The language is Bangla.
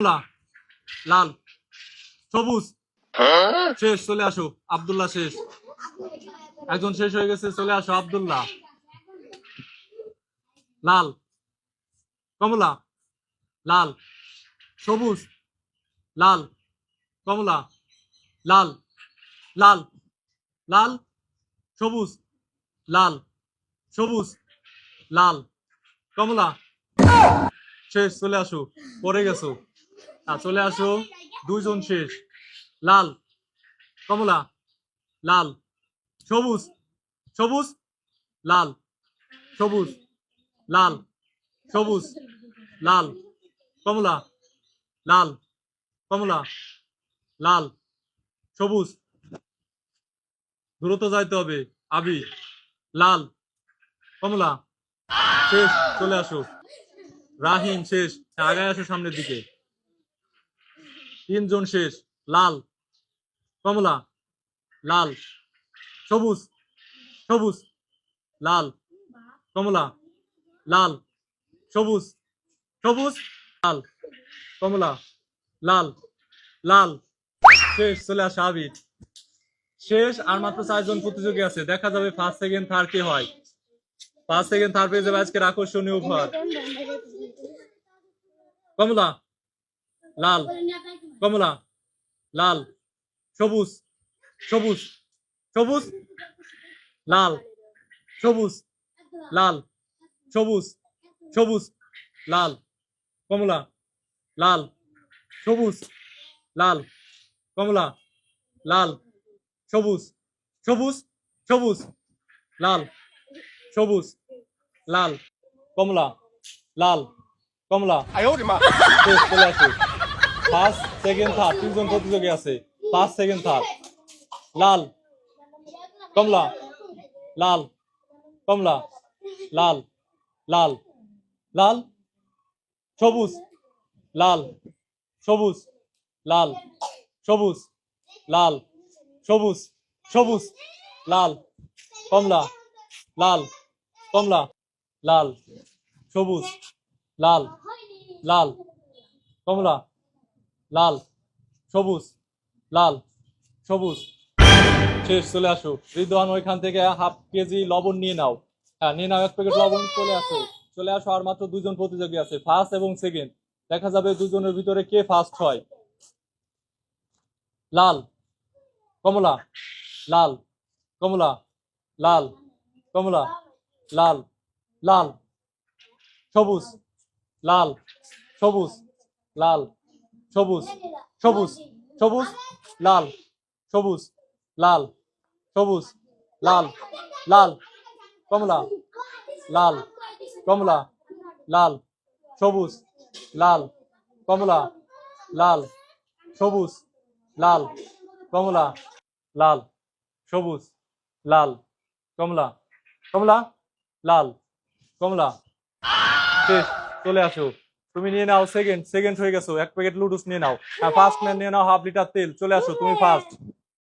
লাল, সবুজ। শেষ, চলে আসো। আব্দুল্লাহ শেষ। একজন শেষ হয়ে গেছে, চলে আসো। আব্দুল্লাহ। লাল, কমলা, লাল, সবুজ, লাল, কমলা, লাল লাল লাল, সবুজ লাল সবুজ, লাল, কমলা। শেষ, চলে আসো। পড়ে গেছো। আর চলে আসো। দুইজন শেষ। লাল, কমলা, লাল। সবুজ সবুজ, লাল। সবুজ লাল। সবুজ, লাল। কমলা লাল। কমলা, লাল। সবুজ। দ্রুত যাইতে হবে। আবি, লাল। কমলা, শেষ। চলে আসো। রাহিম শেষ। আগায় আসো সামনের দিকে। তিনজন শেষ, লাল, কমলা, লাল, সবুজ সবুজ, লাল, কমলা, লাল, সবুজ সবুজ, লাল, কমলা, লাল লাল। শেষ, চলে আসা আবির। শেষ, আর মাত্র চারজন প্রতিযোগী আছে। দেখা যাবে ফার্স্ট সেকেন্ড থার্ড কে হয়। ফার্স্ট সেকেন্ড থার্ড পেয়ে যাবে আজকের আকর্ষণীয় উপহার। কমলা, লাল কমলা লাল সবুজ সবুজ সবুজ লাল সবুজ লাল সবুজ সবুজ লাল কমলা লাল সবুজ লাল কমলা লাল সবুজ সবুজ সবুজ লাল সবুজ লাল কমলা লাল কমলা আয়ো রে মা। ফার্স্ট সেকেন্ড থার্ড তিনজন প্রতিযোগী আছে। ফার্স্ট সেকেন্ড থার্ড লাল। কমলা। লাল। কমলা। লাল। লাল। লাল। সবুজ। লাল। সবুজ। লাল। সবুজ। লাল। সবুজ। সবুজ। লাল। কমলা। লাল। কমলা। লাল। সবুজ। লাল। লাল। কমলা। লাল, সবুজ লাল, সবুজ। শেষ, চলে আসো। রিদওয়ান, ওইখান থেকে হাফ কেজি লবণ নিয়ে নাও। হ্যাঁ নিয়ে নাও, এক প্যাকেট লবণ, চলে আসো। চলে আসো, আর মাত্র দুজন প্রতিযোগী আছে ফার্স্ট এবং সেকেন্ড দেখা যাবে দুজনের ভিতরে কে ফার্স্ট হয়। লাল, কমলা লাল কমলা লাল কমলা, লাল লাল, সবুজ লাল সবুজ, লাল। সবুজ সবুজ সবুজ লাল সবুজ লাল সবুজ লাল লাল কমলা লাল কমলা লাল সবুজ লাল কমলা লাল সবুজ লাল কমলা লাল সবুজ লাল কমলা কমলা লাল কমলা। শেষ চলে আসো। তুমি নিয়ে নাও সেকেন্ড সেকেন্ড হয়ে গেছো। এক প্যাকেট লুডুস নিয়ে নাও। ফার্স্ট নিয়ে নাও হাফ লিটার তেল। চলে আসো, তুমি ফার্স্ট